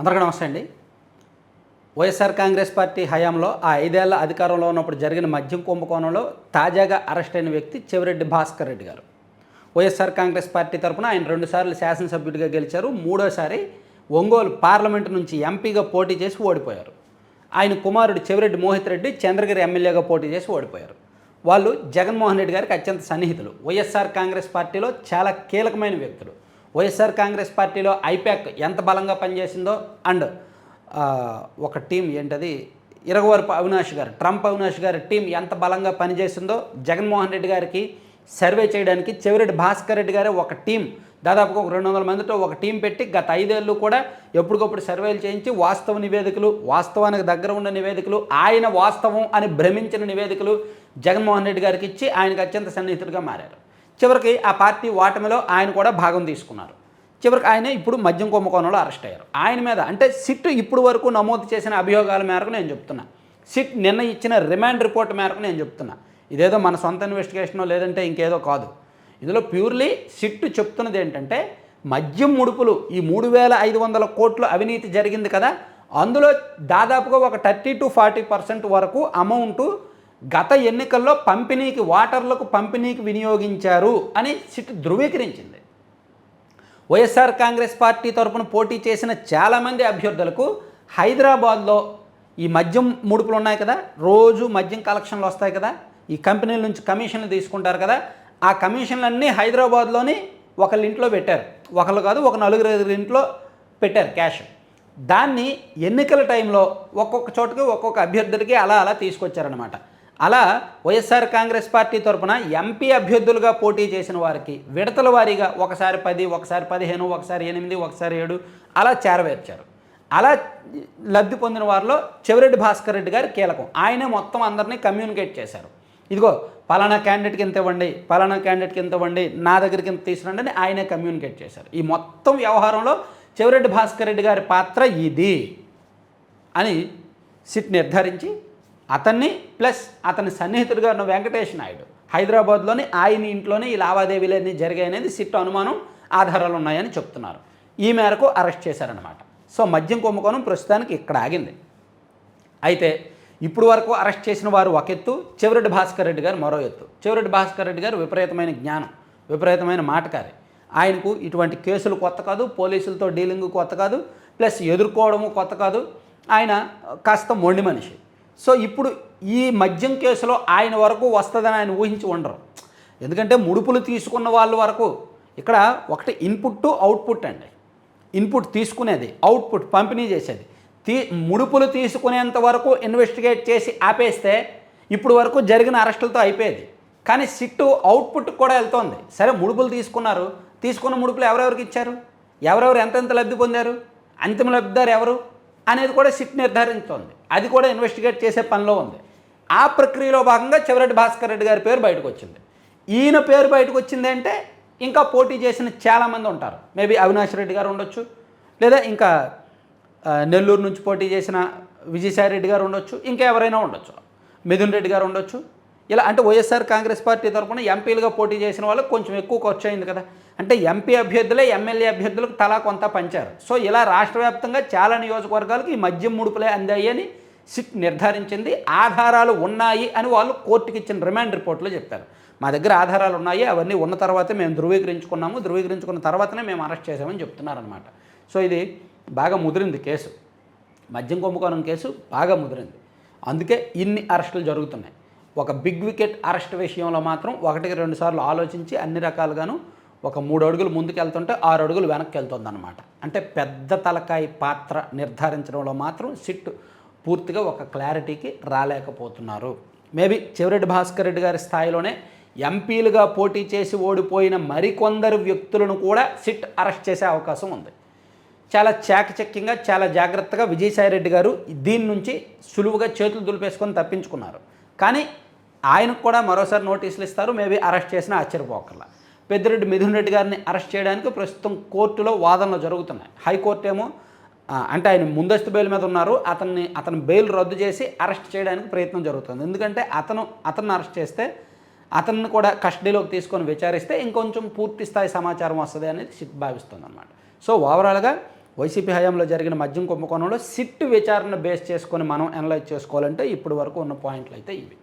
అందరికీ నమస్తే అండి. వైఎస్ఆర్ కాంగ్రెస్ పార్టీ హయాంలో ఆ ఐదేళ్ళ అధికారంలో ఉన్నప్పుడు జరిగిన మద్యం కుంభకోణంలో తాజాగా అరెస్ట్ అయిన వ్యక్తి చెవిరెడ్డి భాస్కర్ రెడ్డి గారు. వైఎస్ఆర్ కాంగ్రెస్ పార్టీ తరఫున ఆయన రెండుసార్లు శాసనసభ్యుడిగా గెలిచారు మూడోసారి ఒంగోలు పార్లమెంటు నుంచి ఎంపీగా పోటీ చేసి ఓడిపోయారు. ఆయన కుమారుడు చెవిరెడ్డి మోహిత్ రెడ్డి చంద్రగిరి ఎమ్మెల్యేగా పోటీ చేసి ఓడిపోయారు. వాళ్ళు జగన్మోహన్ రెడ్డి గారికి అత్యంత సన్నిహితులు. వైఎస్ఆర్ కాంగ్రెస్ పార్టీలో చాలా కీలకమైన వ్యక్తులు. వైఎస్ఆర్ కాంగ్రెస్ పార్టీలో ఐపాక్ ఎంత బలంగా పనిచేసిందో అండ్ ఒక టీం ఏంటది? ఇరగవరపు అవినాష్ గారు ట్రంప్ అవినాష్ గారి టీం ఎంత బలంగా పనిచేసిందో జగన్మోహన్ రెడ్డి గారికి సర్వే చేయడానికి చెవిరెడ్డి భాస్కర్ రెడ్డి గారే ఒక టీం. దాదాపుగా ఒక రెండు వందల మందితో ఒక టీం పెట్టి గత ఐదేళ్ళు కూడా ఎప్పటికప్పుడు సర్వేలు చేయించి వాస్తవ నివేదికలు వాస్తవానికి దగ్గర ఉన్న నివేదికలు ఆయన వాస్తవం అని భ్రమించిన నివేదికలు జగన్మోహన్ రెడ్డి గారికి ఇచ్చి ఆయనకు అత్యంత సన్నిహితుడిగా మారారు. చివరికి ఆ పార్టీ ఓటమిలో ఆయన కూడా భాగం తీసుకున్నారు. చివరికి ఆయన ఇప్పుడు మద్యం కుంభకోణంలో అరెస్ట్ అయ్యారు. ఆయన మీద అంటే సిట్ ఇప్పుడు వరకు నమోదు చేసిన అభియోగాల మేరకు నేను చెప్తున్నా. సిట్ నిన్న ఇచ్చిన రిమాండ్ రిపోర్ట్ మేరకు నేను చెప్తున్నా. ఇదేదో మన సొంత ఇన్వెస్టిగేషనో లేదంటే ఇంకేదో కాదు. ఇందులో ప్యూర్లీ సిట్ చెప్తున్నది ఏంటంటే మద్యం ముడుపులు ఈ మూడు వేల ఐదు వందల కోట్లు అవినీతి జరిగింది కదా. అందులో దాదాపుగా ఒక థర్టీ టు ఫార్టీ పర్సెంట్ వరకు అమౌంట్ గత ఎన్నికల్లో పంపిణీకి వాటర్లకు పంపిణీకి వినియోగించారు అని సిట్ ధృవీకరించింది. వైఎస్ఆర్ కాంగ్రెస్ పార్టీ తరపున పోటీ చేసిన చాలామంది అభ్యర్థులకు హైదరాబాద్లో ఈ మద్యం ముడుపులు ఉన్నాయి కదా రోజు మద్యం కలెక్షన్లు వస్తాయి కదా ఈ కంపెనీల నుంచి కమిషన్లు తీసుకుంటారు కదా ఆ కమిషన్లన్నీ హైదరాబాద్లోని ఒకళ్ళ ఇంట్లో పెట్టారు. ఒకళ్ళు కాదు ఒక నలుగురు ఐదుగురు ఇంట్లో పెట్టారు క్యాష్. దాన్ని ఎన్నికల టైంలో ఒక్కొక్క చోటకి ఒక్కొక్క అభ్యర్థులకి అలా అలా తీసుకొచ్చారనమాట అలా వైఎస్ఆర్ కాంగ్రెస్ పార్టీ తరపున ఎంపీ అభ్యర్థులుగా పోటీ చేసిన వారికి విడతల వారీగా ఒకసారి పది ఒకసారి పదిహేను ఒకసారి ఎనిమిది ఒకసారి ఏడు అలా చేరవేర్చారు. అలా లబ్ధి పొందిన వారిలో చెవిరెడ్డి భాస్కర్ రెడ్డి గారు కీలకం. ఆయనే మొత్తం అందరినీ కమ్యూనికేట్ చేశారు. ఇదిగో పలానా క్యాండిడేట్కి ఇంత ఇవ్వండి పలానా క్యాండిడేట్కి ఇంత ఇవ్వండి నా దగ్గరికి ఇంత తీసుకురండి అని ఆయనే కమ్యూనికేట్ చేశారు. ఈ మొత్తం వ్యవహారంలో చెవిరెడ్డి భాస్కర్ రెడ్డి గారి పాత్ర ఇది అని సిట్ నిర్ధారించి అతన్ని ప్లస్ అతని సన్నిహితుడిగా ఉన్న వెంకటేష్ నాయుడు. హైదరాబాద్లోని ఆయన ఇంట్లోనే ఈ లావాదేవీలన్నీ జరిగాయి అనేది సిట్ అనుమానం ఆధారాలు ఉన్నాయని చెప్తున్నారు. ఈ మేరకు అరెస్ట్ చేశారనమాట సో మద్యం కుంభకోణం ప్రస్తుతానికి ఇక్కడ ఆగింది. అయితే ఇప్పుడు వరకు అరెస్ట్ చేసిన వారు ఒక ఎత్తు చివరెడ్డి భాస్కర్ రెడ్డి గారు మరో ఎత్తు. చివరెడ్డి భాస్కర్ రెడ్డి గారు విపరీతమైన జ్ఞానం విపరీతమైన మాటకారి ఆయనకు ఇటువంటి కేసులు కొత్త కాదు పోలీసులతో డీలింగ్ కొత్త కాదు ప్లస్ ఎదుర్కోవడము కొత్త కాదు. ఆయన కాస్త మొండి మనిషి. సో ఇప్పుడు ఈ మద్యం కేసులో ఆయన వరకు వస్తుందని ఆయన ఊహించి ఉండరు. ఎందుకంటే ముడుపులు తీసుకున్న వాళ్ళ వరకు ఇక్కడ ఒకటి ఇన్పుట్ టు అవుట్పుట్ అండి. ఇన్పుట్ తీసుకునేది అవుట్పుట్ పంపిణీ చేసేది. తీ ముడుపులు తీసుకునేంత వరకు ఇన్వెస్టిగేట్ చేసి ఆపేస్తే ఇప్పుడు వరకు జరిగిన అరెస్టులతో అయిపోయేది. కానీ సిట్టు అవుట్పుట్ కూడా వెళ్తోంది. సరే ముడుపులు తీసుకున్నారు. తీసుకున్న ముడుపులు ఎవరెవరికి ఇచ్చారు? ఎవరెవరు ఎంతెంత లబ్ధి పొందారు? అంతిమ లబ్ధిదారు ఎవరు? అనేది కూడా సిట్ నిర్ధారించోంది అది కూడా ఇన్వెస్టిగేట్ చేసే పనిలో ఉంది. ఆ ప్రక్రియలో భాగంగా చివరెడ్డి భాస్కర్ రెడ్డి గారి పేరు బయటకు వచ్చింది. ఈయన పేరు బయటకు వచ్చింది అంటే ఇంకా పోటీ చేసిన చాలామంది ఉంటారు. మేబీ అవినాష్ రెడ్డి గారు ఉండొచ్చు. లేదా ఇంకా నెల్లూరు నుంచి పోటీ చేసిన విజయసాయి రెడ్డి గారు ఉండొచ్చు. ఇంకా ఎవరైనా ఉండొచ్చు. మిథున్ రెడ్డి గారు ఉండొచ్చు. ఇలా అంటే వైఎస్ఆర్ కాంగ్రెస్ పార్టీ తరఫున ఎంపీలుగా పోటీ చేసిన వాళ్ళకి కొంచెం ఎక్కువ ఖర్చు అయింది కదా. అంటే ఎంపీ అభ్యర్థులే ఎమ్మెల్యే అభ్యర్థులకు తలా కొంత పంచారు. సో ఇలా రాష్ట్ర వ్యాప్తంగా చాలా నియోజకవర్గాలకు ఈ మద్యం ముడుపులే అందాయని సిట్ నిర్ధారించింది. ఆధారాలు ఉన్నాయి అని వాళ్ళు కోర్టుకి ఇచ్చిన రిమాండ్ రిపోర్ట్లో చెప్పారు మా దగ్గర ఆధారాలు ఉన్నాయి అవన్నీ ఉన్న తర్వాత మేము ధృవీకరించుకున్నాము. ధృవీకరించుకున్న తర్వాతనే మేము అరెస్ట్ చేసామని చెప్తున్నారనమాట సో ఇది బాగా ముదిరింది కేసు. మద్యం కుంభకోణం కేసు బాగా ముదిరింది. అందుకే ఇన్ని అరెస్టులు జరుగుతున్నాయి. ఒక బిగ్ వికెట్ అరెస్ట్ విషయంలో మాత్రం ఒకటికి రెండు సార్లు ఆలోచించి అన్ని రకాలుగాను ఒక మూడు అడుగులు ముందుకు వెళ్తుంటే ఆరు అడుగులు వెనక్కి వెళ్తుందన్నమాట. అంటే పెద్ద తలకాయ పాత్ర నిర్ధారించడంలో మాత్రం సిట్ పూర్తిగా ఒక క్లారిటీకి రాలేకపోతున్నారు. మేబీ చెవిరెడ్డి భాస్కర్ రెడ్డి గారి స్థాయిలోనే ఎంపీలుగా పోటీ చేసి ఓడిపోయిన మరికొందరు వ్యక్తులను కూడా సిట్ అరెస్ట్ చేసే అవకాశం ఉంది. చాలా చాకచక్యంగా చాలా జాగ్రత్తగా విజయసాయి రెడ్డి గారు దీని నుంచి సులువుగా చేతులు దులిపేసుకొని తప్పించుకున్నారు. కానీ ఆయనకు కూడా మరోసారి నోటీసులు ఇస్తారు మేబీ అరెస్ట్ చేసినా ఆశ్చర్యపోకర్లా. పెద్దిరెడ్డి మిథున్ రెడ్డి గారిని అరెస్ట్ చేయడానికి ప్రస్తుతం కోర్టులో వాదనలు జరుగుతున్నాయి. హైకోర్టు ఏమో అంటే ఆయన ముందస్తు బెయిల్ మీద ఉన్నారు. అతన్ని అతని బెయిల్ రద్దు చేసి అరెస్ట్ చేయడానికి ప్రయత్నం జరుగుతుంది. ఎందుకంటే అతను అతన్ని అరెస్ట్ చేస్తే అతన్ని కూడా కస్టడీలోకి తీసుకొని విచారిస్తే ఇంకొంచెం పూర్తి స్థాయి సమాచారం వస్తుంది అనేది సిట్ భావిస్తుంది అనమాట సో ఓవరాల్గా వైసీపీ హయాంలో జరిగిన మద్యం కుంభకోణంలో సిట్ విచారణ బేస్ చేసుకొని మనం అనలైజ్ చేసుకోవాలంటే ఇప్పటి వరకు ఉన్న పాయింట్లు అయితే ఇవి.